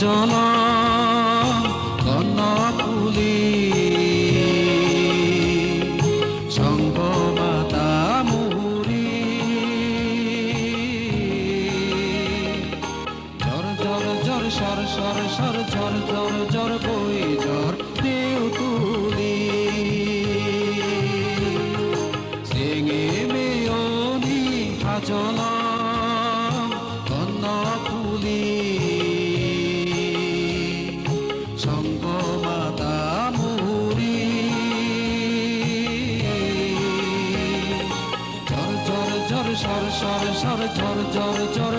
জনা চর চর চর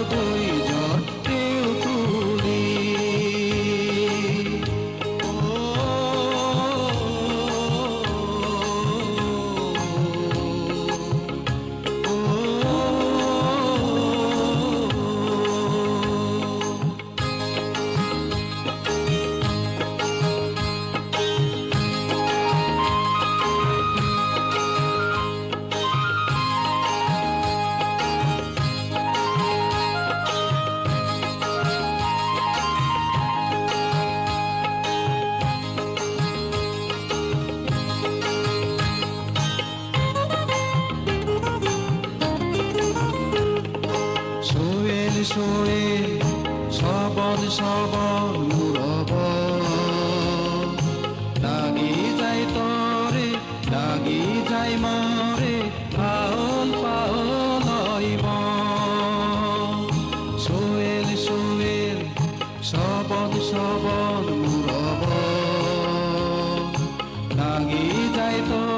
সবল মুরব লাগি যাই তরে লাগি যাই মরে আহল পাহল হইব সোয়েল সোয়েল সবল সবল মুরব লাগি যাই তরে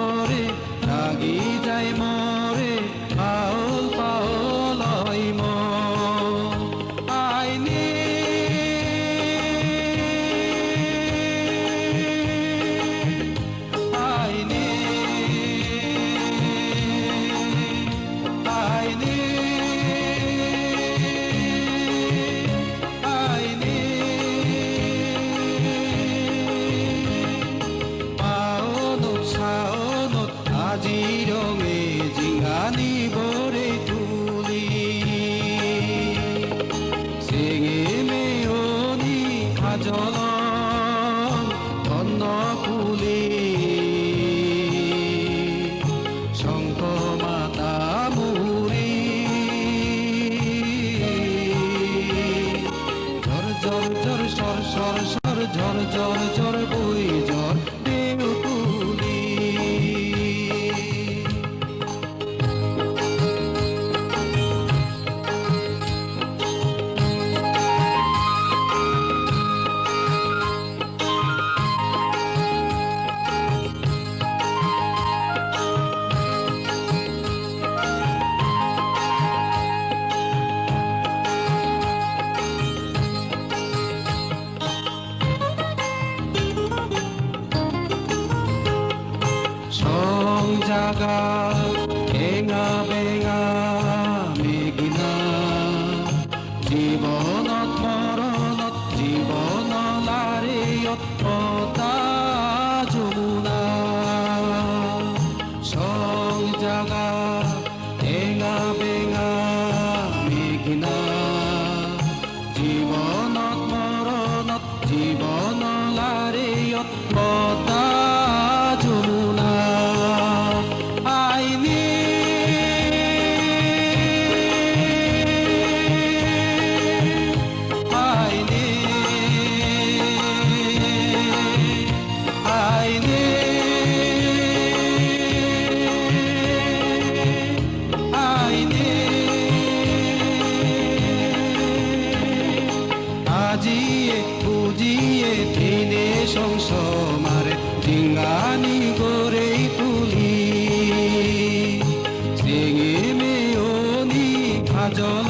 বুঝিয়ে ঠেলে সংসমার ডিঙ্গানি করে তুলি। চেঙে মেয়নি ভাজন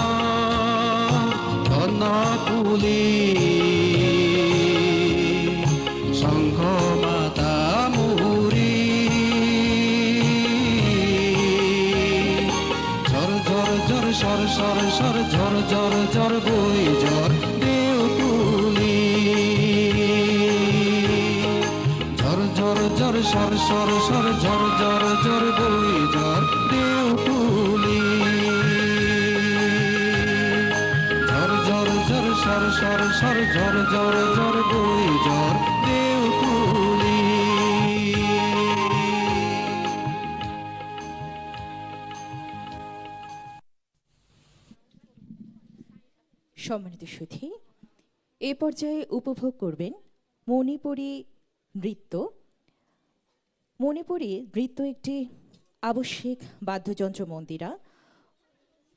ধন পুলি শঙ্খ মাতা মুহুরি। ঝর ঝর ঝর সর সর সর ঝর ঝর ঝর বই ঝর দেও জর সর সর সর জর জর জর বই জর দেউটুলি জর ঝর জর সর সর সর জর জর জর বই জর দেউটুলি সম্মানিত সুধী, এ পর্যায়ে উপভোগ করবেন মণিপুরী নৃত্য মণিপুরী নৃত্য একটি আবশ্যিক বাদ্যযন্ত্র মন্দিরা।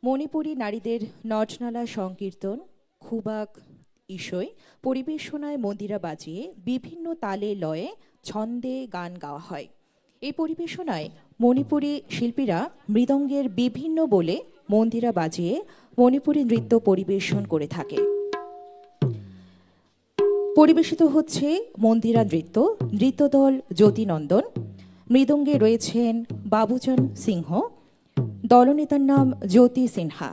মণিপুরী নারীদের নটনালা সংকীর্তন, খুবাক ইসই পরিবেশনায় মন্দিরা বাজিয়ে বিভিন্ন তালে লয়ে ছন্দে গান গাওয়া হয়। এই পরিবেশনায় মণিপুরী শিল্পীরা মৃদঙ্গের বিভিন্ন বলে মন্দিরা বাজিয়ে মণিপুরী নৃত্য পরিবেশন করে থাকে। পরিবেশিত হচ্ছে মন্দিরা নৃত্য নৃত্যদল জ্যোতিনন্দন মৃদঙ্গে রয়েছেন বাবুচন সিংহ। দলনেতার নাম জ্যোতি সিনহা।